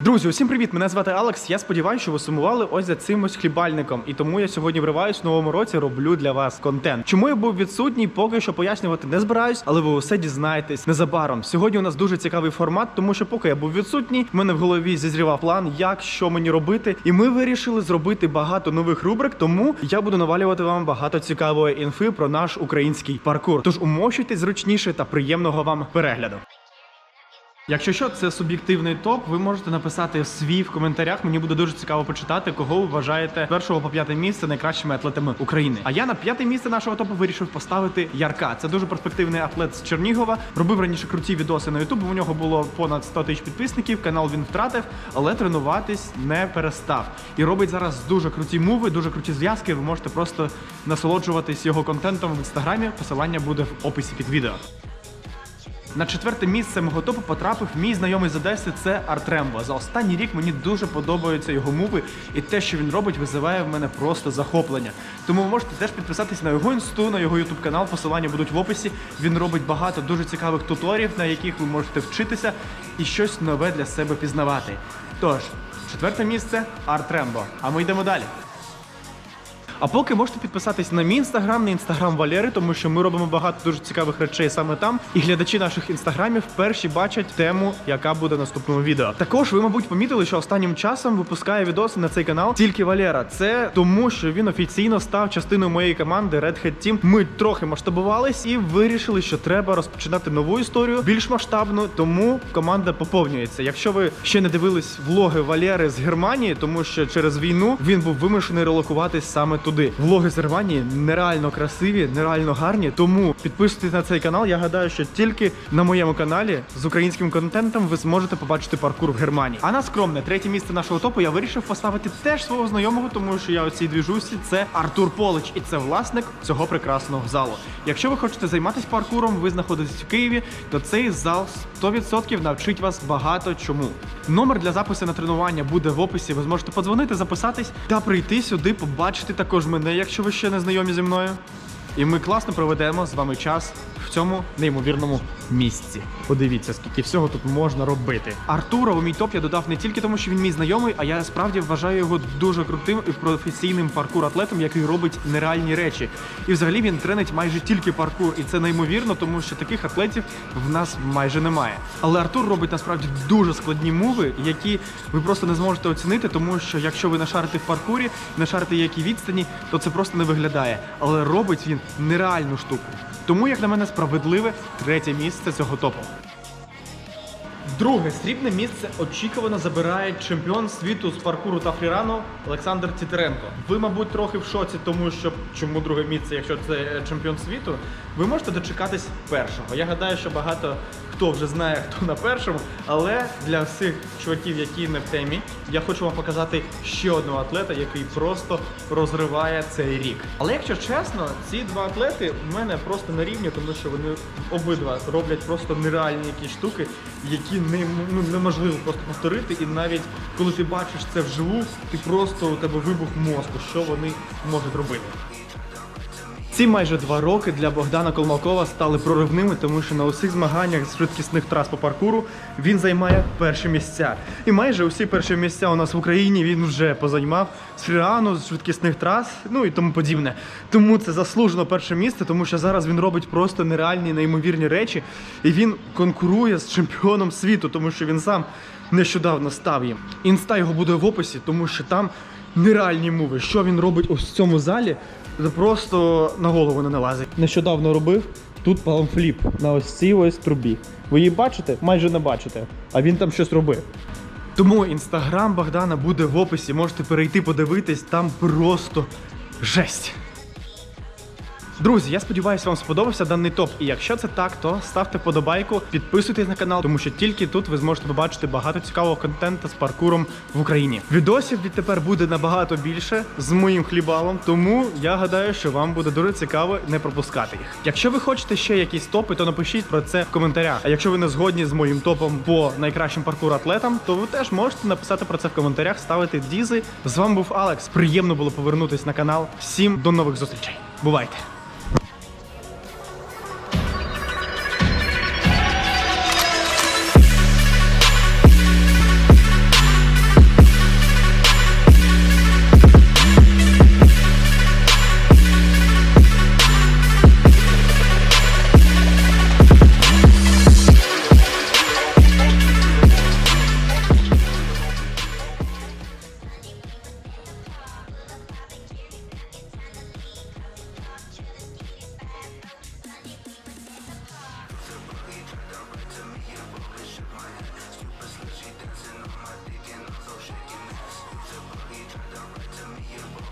Друзі, усім привіт! Мене звати Алекс. Я сподіваюся, що ви сумували ось за цим ось хлібальником. І тому я сьогодні вриваюсь в новому році, роблю для вас контент. Чому я був відсутній, поки що пояснювати не збираюсь, але ви усе дізнаєтесь незабаром. Сьогодні у нас дуже цікавий формат, тому що поки я був відсутній, в мене в голові зізрівав план, як що мені робити. І ми вирішили зробити багато нових рубрик. Тому я буду навалювати вам багато цікавої інфи про наш український паркур. Тож умощуйтесь зручніше та приємного вам перегляду. Якщо що, це суб'єктивний топ, ви можете написати свій в коментарях. Мені буде дуже цікаво почитати, кого ви вважаєте першого по п'яте місце найкращими атлетами України. А я на п'яте місце нашого топу вирішив поставити Ярка. Це дуже перспективний атлет з Чернігова. Робив раніше круті відоси на Ютуб. У нього було понад 100 тисяч підписників. Канал він втратив, але тренуватись не перестав. І робить зараз дуже круті муви, дуже круті зв'язки. Ви можете просто насолоджуватись його контентом в інстаграмі. Посилання буде в описі під відео. На четверте місце мого топу потрапив мій знайомий з Одеси. Це Артрембо. За останній рік мені дуже подобаються його муви, і те, що він робить, визиває в мене просто захоплення. Тому ви можете теж підписатись на його інсту, на його ютуб канал. Посилання будуть в описі. Він робить багато дуже цікавих туторів, на яких ви можете вчитися і щось нове для себе пізнавати. Тож, четверте місце Артрембо. А ми йдемо далі. А поки можете підписатись на мій інстаграм, на інстаграм Валери, тому що ми робимо багато дуже цікавих речей саме там. І глядачі наших інстаграмів перші бачать тему, яка буде в наступному відео. Також ви, мабуть, помітили, що останнім часом випускає відоси на цей канал тільки Валера. Це тому, що він офіційно став частиною моєї команди Red Hat Team. Ми трохи масштабувались і вирішили, що треба розпочинати нову історію більш масштабну. Тому команда поповнюється. Якщо ви ще не дивились влоги Валери з Германії, тому що через війну він був вимушений релокуватись саме туди. Влоги з Германії нереально красиві, нереально гарні. Тому підписуйтесь на цей канал. Я гадаю, що тільки на моєму каналі з українським контентом ви зможете побачити паркур в Германії. А на скромне третє місце нашого топу я вирішив поставити теж свого знайомого, тому що я у цій двіжусі це Артур Полич, і це власник цього прекрасного залу. Якщо ви хочете займатися паркуром, ви знаходитесь в Києві, то цей зал 100% навчить вас багато чому. Номер для запису на тренування буде в описі. Ви зможете подзвонити, записатись та прийти сюди, побачити також мене, якщо ви ще не знайомі зі мною. І ми класно проведемо з вами час в цьому неймовірному місці. Подивіться, скільки всього тут можна робити. Артура у мій топ я додав не тільки тому, що він мій знайомий, а я справді вважаю його дуже крутим і професійним паркур-атлетом, який робить нереальні речі. І взагалі він тренить майже тільки паркур, і це неймовірно, тому що таких атлетів в нас майже немає. Але Артур робить насправді дуже складні муви, які ви просто не зможете оцінити, тому що якщо ви нашарите в паркурі, нашарите які відстані, то це просто не виглядає. Але робить він нереальну штуку. Тому, як на мене, справедливе третє місце цього топу. Друге срібне місце очікувано забирає чемпіон світу з паркуру та фрірану Олександр Тітеренко. Ви, мабуть, трохи в шоці, тому що чому друге місце, якщо це е, чемпіон світу, ви можете дочекатись першого. Я гадаю, що багато хто вже знає, хто на першому, але для всіх чуваків, які не в темі, я хочу вам показати ще одного атлета, який просто розриває цей рік. Але якщо чесно, ці два атлети в мене просто на рівні, тому що вони обидва роблять просто нереальні якісь штуки, які не, ну, неможливо просто повторити. І навіть коли ти бачиш це вживу, ти просто у тебе вибух мозку, що вони можуть робити. Ці майже два роки для Богдана Колмакова стали проривними, тому що на усіх змаганнях з швидкісних трас по паркуру він займає перші місця. І майже усі перші місця у нас в Україні він вже позаймав з фріану, з швидкісних трас, ну і тому подібне. Тому це заслужено перше місце, тому що зараз він робить просто нереальні, неймовірні речі, і він конкурує з чемпіоном світу, тому що він сам нещодавно став їм. Інста його буде в описі, тому що там нереальні мови. Що він робить в цьому залі? Це просто на голову не налазить. Нещодавно робив тут палмфліп на ось цій ось трубі. Ви її бачите? Майже не бачите. А він там щось робив. Тому інстаграм Богдана буде в описі. Можете перейти подивитись, там просто жесть. Друзі, я сподіваюся, вам сподобався даний топ. І якщо це так, то ставте вподобайку, підписуйтесь на канал, тому що тільки тут ви зможете побачити багато цікавого контенту з паркуром в Україні. Відосів відтепер буде набагато більше з моїм хлібалом, тому я гадаю, що вам буде дуже цікаво не пропускати їх. Якщо ви хочете ще якісь топи, то напишіть про це в коментарях. А якщо ви не згодні з моїм топом по найкращим паркур атлетам, то ви теж можете написати про це в коментарях, ставити дізи. З вами був Алекс. Приємно було повернутись на канал. Всім до нових зустрічей. Бувайте! Dancing on my dick and all those shaky mess. The boogie tried to write to me about